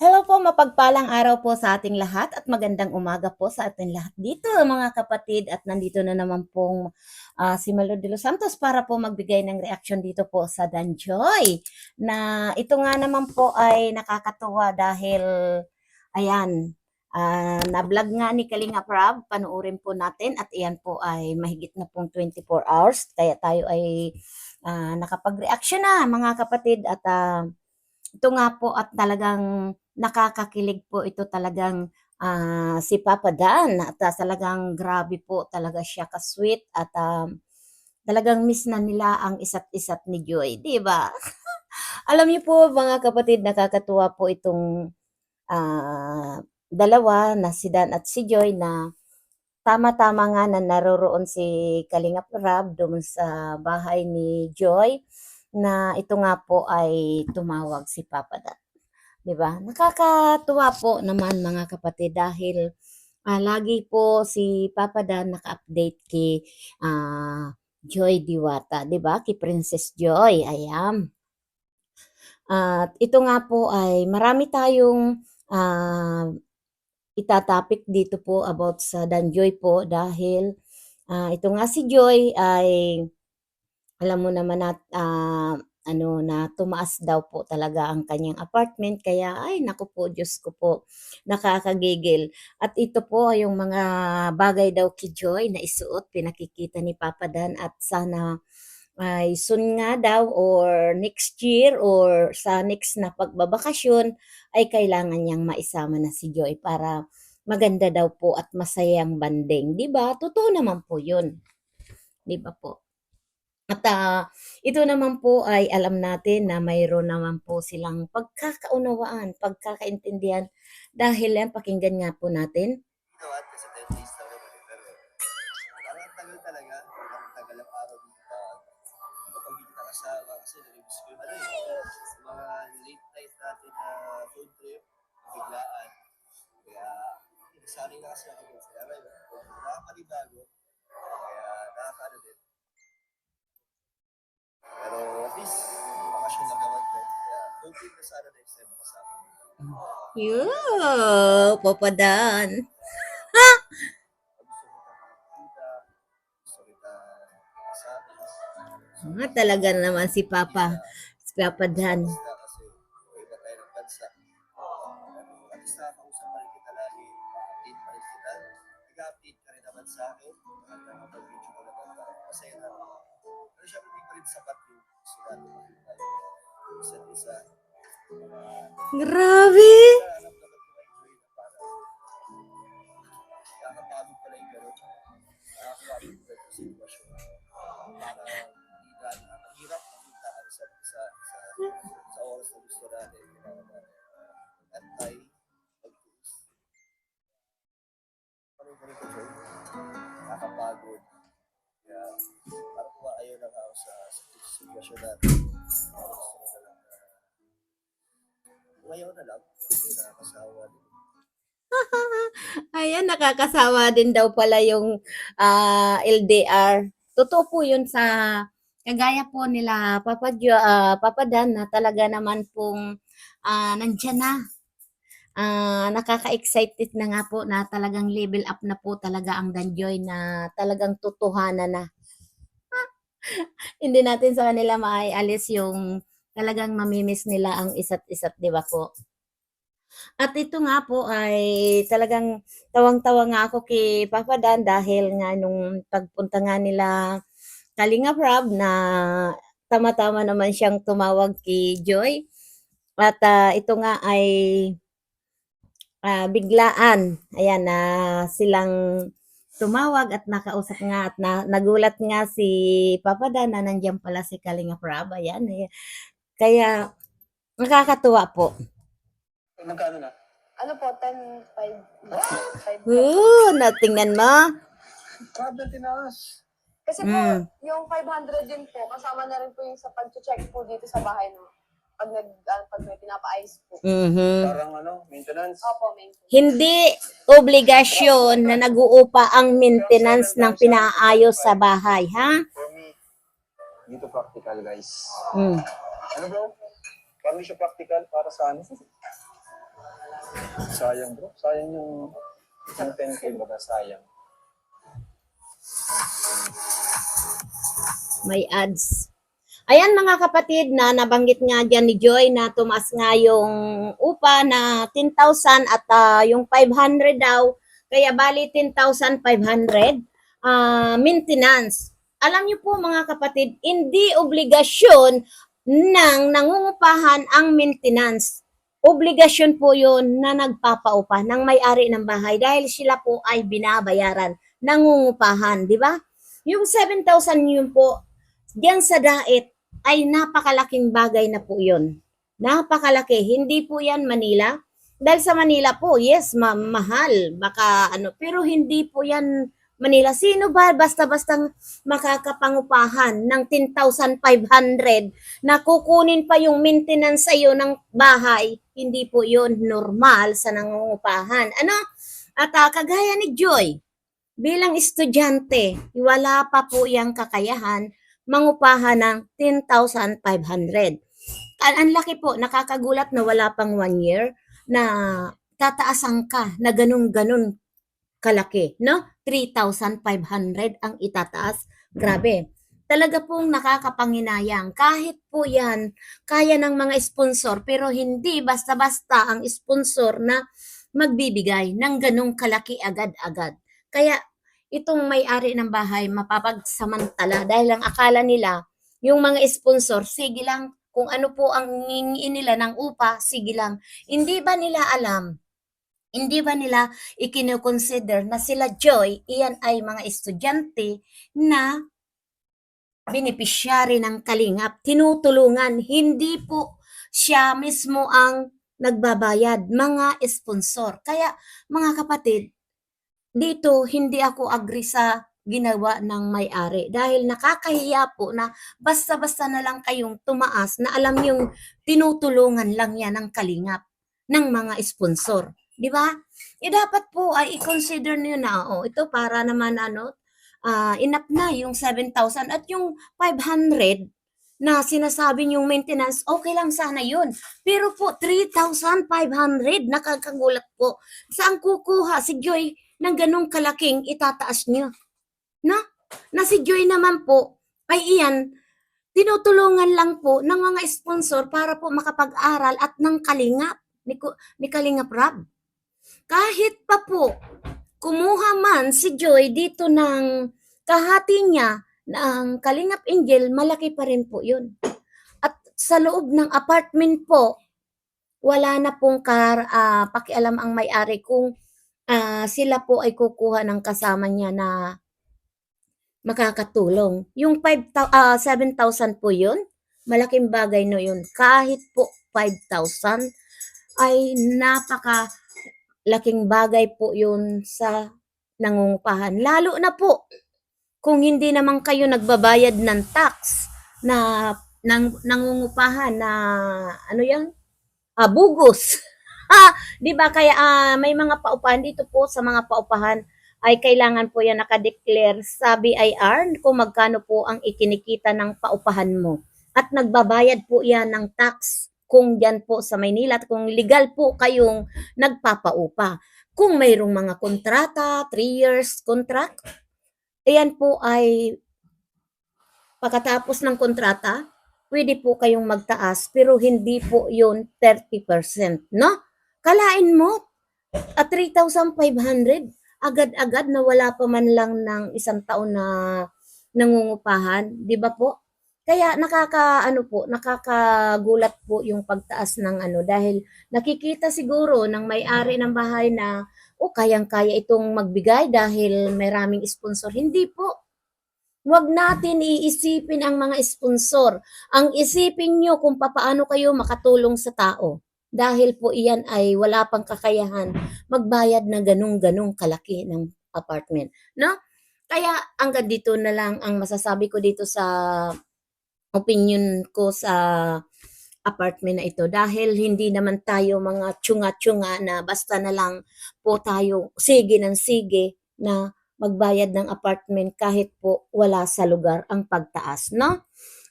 Hello po, mapagpalang araw po sa ating lahat at magandang umaga po sa ating lahat dito mga kapatid. At nandito na naman pong ah, si Malo de los Santos para po magbigay ng reaction dito po sa Danjoy. Na ito nga naman po ay nakakatuwa dahil ayan ah, na-vlog nga ni Kalinga Prab, panoorin po natin at iyan po ay mahigit na pong 24 hours. Kaya tayo ay ah, nakapag-reaction na mga kapatid. At ah, ito nga po at talagang nakakakilig po ito talagang ah, si Papa Dan at ah, talagang grabe po talaga siya ka-sweet at um, talagang miss na nila ang isa't isa't ni Joy, di ba? Alam niyo po mga kapatid, nakakatuwa po itong ah, dalawa na si Dan at si Joy na tama-tama nga na naroroon si Kalingap Rab doon sa bahay ni Joy na ito nga po ay tumawag si Papa Dan. 'Di ba? Nakakatuwa po naman mga kapatid dahil ah, lagi po si Papa Dan naka-update kay ah, Joy Diwata, 'di ba? Kay Princess Joy. Ayan. At ito nga po ay marami tayong ah, itatapik dito po about sa Danjoy po dahil ah, ito nga si Joy ay alam mo naman at ah, ano na tumaas daw po talaga ang kanyang apartment kaya ay naku po Diyos ko po nakakagigil at ito po yung mga bagay daw kay Joy na isuot pinakikita ni Papa Dan at sana ay soon nga daw or next year or sa next na pagbabakasyon ay kailangan niyang maisama na si Joy para maganda daw po at masayang banding, 'di ba? Totoo naman po 'yun. 'Di ba po? At ah, ito naman po ay alam natin na mayroon naman po silang pagkakaunawaan, pagkakaintindihan dahil yan pakinggan nga po natin. ginawa kasi 10 days lang naman. Pero parang ang tagal talaga. Ang tagal ang araw dito. Kapag hindi kita kasama kasi nalibis ko ano eh. Yung mga late night natin na trip, biglaan. Kaya nasanay na kasi ako dun. Kaya ngayon, nakakalibago. Kaya nakakaano din. Pero at least, bakasyon lang naman ko. Kaya hoping na sana next time makasama. Yo, papadan. Kasama. Ah, talaga naman si Papa, si Papa Dan. Sa akin. At nakapag-video ko naman tayo. Masaya na. Pero syempre hindi pa rin sapat makita. Yung isa't isa. Grabe! Na parang nakakapagod tayo. Kaya, parang ayaw na ako sa, sa sitwasyon natin. Ngayon na lang, hindi nakakasawa din. Ayan, nakakasawa din daw pala yung ah, LDR. Totoo po yun sa kagaya po nila Papa, ah, Papa Dan na talaga naman pong ah, nandyan na. Ah, nakaka-excited na nga po na talagang level up na po talaga ang Danjoy na talagang tutuhanan na. Hindi natin sa kanila maialis yung talagang mamimiss nila ang isa't isa't, di ba po? At ito nga po ay talagang tawang-tawa nga ako kay Papa Dan dahil nga nung pagpunta nga nila Kalinga Prab na tama-tama naman siyang tumawag kay Joy. At ah, ito nga ay ah, biglaan. Ayan na silang tumawag at nakausap nga at na, nagulat nga si Papa Dan na nandiyan pala si Kalinga Prab. Ayan. eh. Kaya nakakatuwa po. Magkano na? Ano po, 10, 5, 5. Oo, natingnan mo. Grabe tinaas. Kasi po, Mm. yung 500 din po, kasama na rin po yung sa pag-check po dito sa bahay, no? Pag, nag, ah, pag may pinapa-ice po. Mhm. Parang ano, maintenance. Opo, main po. Hindi obligasyon na nag-uupa ang maintenance ng pinaayos sa bahay, ha? For me, dito practical guys. Mm. Ano bro? Paano siya practical para sa ano? Sayang bro. Sayang yung isang 10k baga sayang. May ads. Ayan mga kapatid na nabanggit nga dyan ni Joy na tumaas nga yung upa na 10,000 at ah, yung 500 daw. Kaya bali 10,500 ah, maintenance. Alam niyo po mga kapatid, hindi obligasyon ng nangungupahan ang maintenance. Obligasyon po yun na nagpapaupa ng may-ari ng bahay dahil sila po ay binabayaran, nangungupahan, di ba? Yung 7,000 yun po, diyan sa dait ay napakalaking bagay na po yun. Napakalaki. Hindi po yan Manila. Dahil sa Manila po, yes, ma- mahal. Baka ano, pero hindi po yan Manila. Sino ba basta-bastang makakapangupahan ng 10,500 na kukunin pa yung maintenance sa iyo ng bahay? Hindi po yun normal sa nangungupahan. Ano? At ah, kagaya ni Joy, bilang estudyante, wala pa po yung kakayahan mangupahan ng 10,500. Ang, ang laki po, nakakagulat na wala pang one year na tataasan ka na ganun-ganun kalaki, no? 3,500 ang itataas. Grabe. Talaga pong nakakapanginayang. Kahit po yan, kaya ng mga sponsor, pero hindi basta-basta ang sponsor na magbibigay ng ganung kalaki agad-agad. Kaya itong may-ari ng bahay mapapagsamantala dahil ang akala nila yung mga sponsor, sige lang, kung ano po ang ngingiin nila ng upa, sige lang. Hindi ba nila alam? Hindi ba nila ikinoconsider na sila Joy, iyan ay mga estudyante na beneficiary ng kalingap, tinutulungan, hindi po siya mismo ang nagbabayad, mga sponsor. Kaya mga kapatid, dito hindi ako agree sa ginawa ng may-ari dahil nakakahiya po na basta-basta na lang kayong tumaas na alam yung tinutulungan lang yan ng kalingap ng mga sponsor. Di ba? E dapat po ay i-consider niyo na, oh, ito para naman ano, ah enough na yung 7,000 at yung 500 na sinasabi yung maintenance, okay lang sana yun. Pero po, 3,500, nakakagulat po. Saan kukuha si Joy ng ganong kalaking itataas niya? Na? Na si Joy naman po, ay iyan, tinutulungan lang po ng mga sponsor para po makapag-aral at ng kalingap, ni, ni Kalingap Rab. Kahit pa po, kumuha man si Joy dito ng kahati niya ng Kalingap Angel, malaki pa rin po yun. At sa loob ng apartment po, wala na pong kar, ah, pakialam ang may-ari kung ah, sila po ay kukuha ng kasama niya na makakatulong. Yung 5, ah 7,000 po yun, malaking bagay no yun. Kahit po 5,000 ay napaka laking bagay po yun sa nangungupahan. Lalo na po kung hindi naman kayo nagbabayad ng tax na nang, nangungupahan na ano yan? Ah. ha, 'di ba kaya ah, may mga paupahan dito po sa mga paupahan ay kailangan po yan nakadeclare sa BIR kung magkano po ang ikinikita ng paupahan mo. At nagbabayad po yan ng tax kung dyan po sa Maynila at kung legal po kayong nagpapaupa. Kung mayroong mga kontrata, 3 years contract, ayan po ay pagkatapos ng kontrata, pwede po kayong magtaas pero hindi po yun 30%, no? Kalain mo, at 3,500, agad-agad na wala pa man lang ng isang taon na nangungupahan, di ba po? Kaya nakaka ano po, nakakagulat po yung pagtaas ng ano dahil nakikita siguro ng may-ari ng bahay na o kayang-kaya itong magbigay dahil may raming sponsor. Hindi po. Huwag natin iisipin ang mga sponsor. Ang isipin nyo kung papaano kayo makatulong sa tao. Dahil po iyan ay wala pang kakayahan magbayad na ganung-ganung kalaki ng apartment. No? Kaya hanggang dito na lang ang masasabi ko dito sa opinion ko sa apartment na ito dahil hindi naman tayo mga tsunga-tsunga na basta na lang po tayo sige ng sige na magbayad ng apartment kahit po wala sa lugar ang pagtaas, no?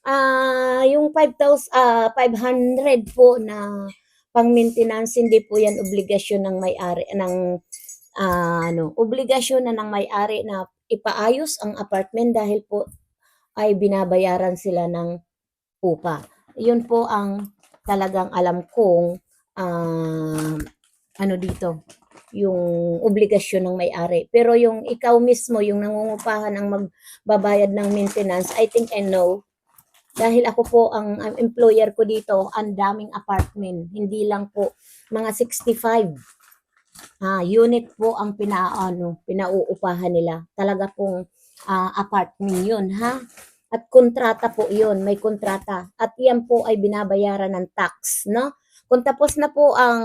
Ah, yung 5,000 ah 500 po na pang-maintenance, hindi po yan obligasyon ng may-ari ng ah, ano, obligasyon na ng may-ari na ipaayos ang apartment dahil po ay binabayaran sila ng upa. Yun po ang talagang alam kong ah, ano dito, yung obligasyon ng may-ari. Pero yung ikaw mismo, yung nangungupahan ang magbabayad ng maintenance, I think I know. Dahil ako po ang, ang employer ko dito, ang daming apartment. Hindi lang po mga 65 ah, unit po ang pinaano, pinauupahan nila. Talaga pong ah, apartment yun, ha? At kontrata po yun, may kontrata. At yan po ay binabayaran ng tax, no? Kung tapos na po ang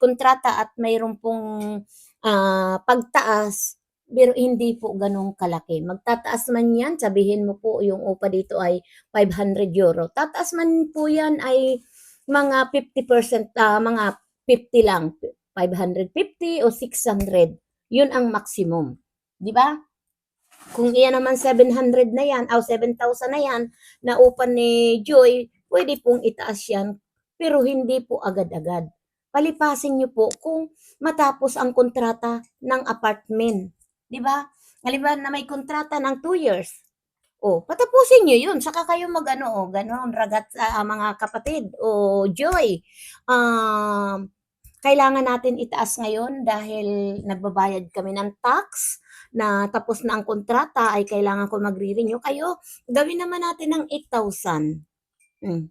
kontrata at mayroon pong ah, pagtaas, pero hindi po ganun kalaki. Magtataas man yan, sabihin mo po yung upa dito ay 500 euro. Tataas man po yan ay mga 50%, ah, mga 50 lang. 550 o 600. Yun ang maximum. Di ba? Kung iyan naman 700 na yan, o 7,000 na yan, na upa ni Joy, pwede pong itaas yan, pero hindi po agad-agad. Palipasin niyo po kung matapos ang kontrata ng apartment. Di ba? Halimbawa na may kontrata ng 2 years. O, patapusin niyo yun. Saka kayo mag-ano, o, ganon, ragat sa mga kapatid. O, Joy, um, kailangan natin itaas ngayon dahil nagbabayad kami ng tax na tapos na ang kontrata ay kailangan ko magre-renew kayo. Gawin naman natin ng 8,000. Hmm.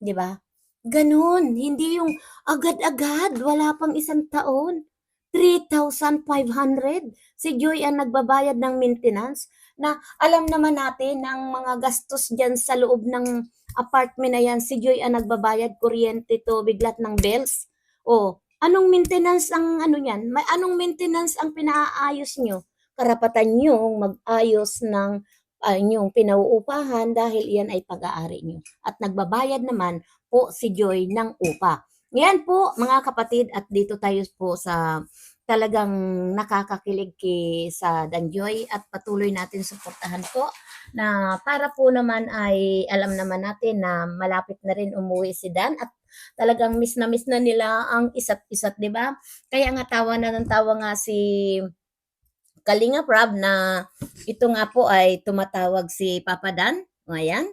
'Di ba? Ganun, hindi yung agad-agad, wala pang isang taon. 3,500. Si Joy ang nagbabayad ng maintenance na alam naman natin ng mga gastos dyan sa loob ng apartment na yan. Si Joy ang nagbabayad kuryente, tubig, lahat ng bills. O, anong maintenance ang ano yan? May anong maintenance ang pinaayos nyo? Karapatan nyo mag-ayos ng uh, inyong pinauupahan dahil iyan ay pag-aari nyo. At nagbabayad naman po si Joy ng upa. Yan po mga kapatid at dito tayo po sa talagang nakakakilig kay sa Danjoy at patuloy natin suportahan po na para po naman ay alam naman natin na malapit na rin umuwi si Dan at talagang miss na miss na nila ang isa't isa't, 'di ba? Kaya nga tawa na ng tawa nga si Kalinga Prab na ito nga po ay tumatawag si Papa Dan. O, Ayan.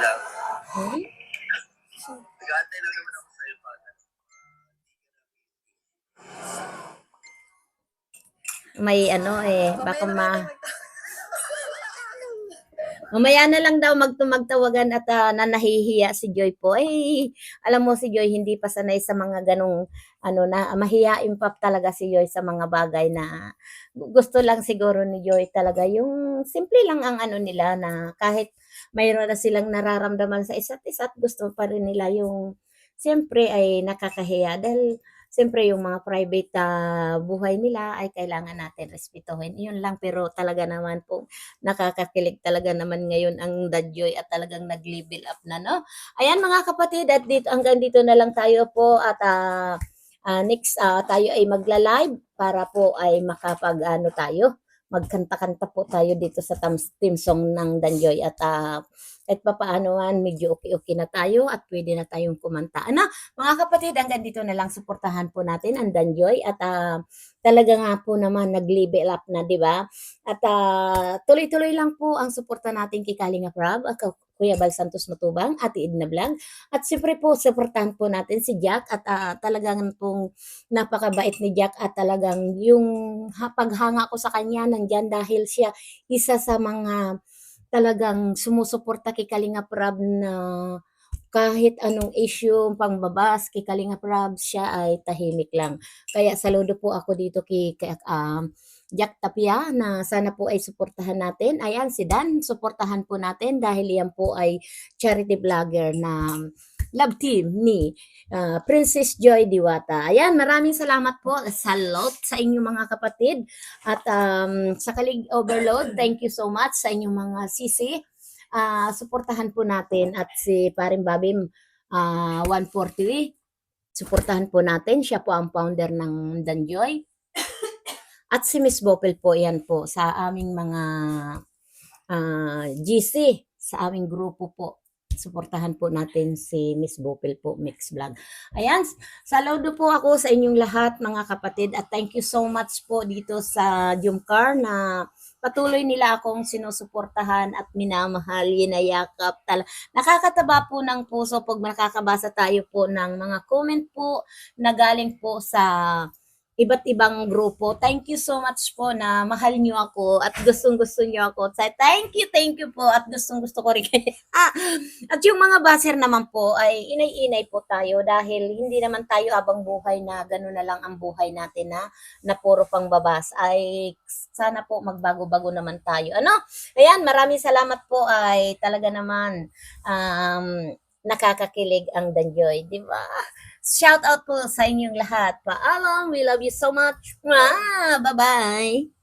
Lang. Hmm? May ano eh, baka ma... Mamaya na lang daw mag magtawagan at ah, na nahihiya si Joy po. Eh, alam mo si Joy hindi pa sanay sa mga ganong ano na mahiyain pa talaga si Joy sa mga bagay na gu- gusto lang siguro ni Joy talaga yung simple lang ang ano nila na kahit mayroon na silang nararamdaman sa isa't isa't gusto pa rin nila yung siyempre ay nakakahiya dahil siyempre yung mga private ah, buhay nila ay kailangan natin respetuhin. Yun lang pero talaga naman po nakakakilig talaga naman ngayon ang Dadjoy at talagang nag-level up na, no? Ayan mga kapatid, at dito, hanggang dito na lang tayo po at ah, ah, next ah, tayo ay magla-live para po ay makapag ano tayo, magkanta-kanta po tayo dito sa team song ng Danjoy at ah, kahit pa paano man, medyo okay-okay na tayo at pwede na tayong kumanta. Ano, mga kapatid, hanggang dito na lang suportahan po natin ang Danjoy at ah, talaga nga po naman nag-level up na, di ba? At ah, tuloy-tuloy lang po ang suporta natin kay Kalinga Prab, at kay Kuya Bal Santos Matubang, Ate Edna Vlog. At siyempre po, suportahan po natin si Jack at ah, talagang pong napakabait ni Jack at talagang yung ha- paghanga ko sa kanya nandyan dahil siya isa sa mga talagang sumusuporta kay Kalinga Prab na kahit anong issue, pangbabas kay Kalinga Prab, siya ay tahimik lang. Kaya saludo po ako dito kay, kay um, Jack Tapia na sana po ay suportahan natin. Ayan, si Dan, suportahan po natin dahil yan po ay charity vlogger na love team ni ah, Princess Joy Diwata. Ayan, maraming salamat po. Salot sa inyong mga kapatid. At um, sa Kalig Overload, thank you so much sa inyong mga sisi. Ah, suportahan po natin at si Paring Babim ah, 143. Suportahan po natin. Siya po ang founder ng Danjoy. At si Miss Bopel po, yan po, sa aming mga ah, GC, sa aming grupo po. Suportahan po natin si Miss Bopel po, Mix Vlog. Ayan, saludo po ako sa inyong lahat mga kapatid at thank you so much po dito sa Jumcar na patuloy nila akong sinusuportahan at minamahal, yinayakap. Tal nakakataba po ng puso pag nakakabasa tayo po ng mga comment po na galing po sa iba't ibang grupo. Thank you so much po na mahal niyo ako at gustong gusto niyo ako. Thank you, thank you po at gustong gusto ko rin kayo. Ah, at yung mga baser naman po ay inay-inay po tayo dahil hindi naman tayo habang buhay na gano'n na lang ang buhay natin na na puro pang babas ay sana po magbago-bago naman tayo. Ano? Ayan, maraming salamat po ay talaga naman um, nakakakilig ang Danjoy, di ba? Shout out po sa inyong lahat. Paalam, we love you so much. Bye-bye!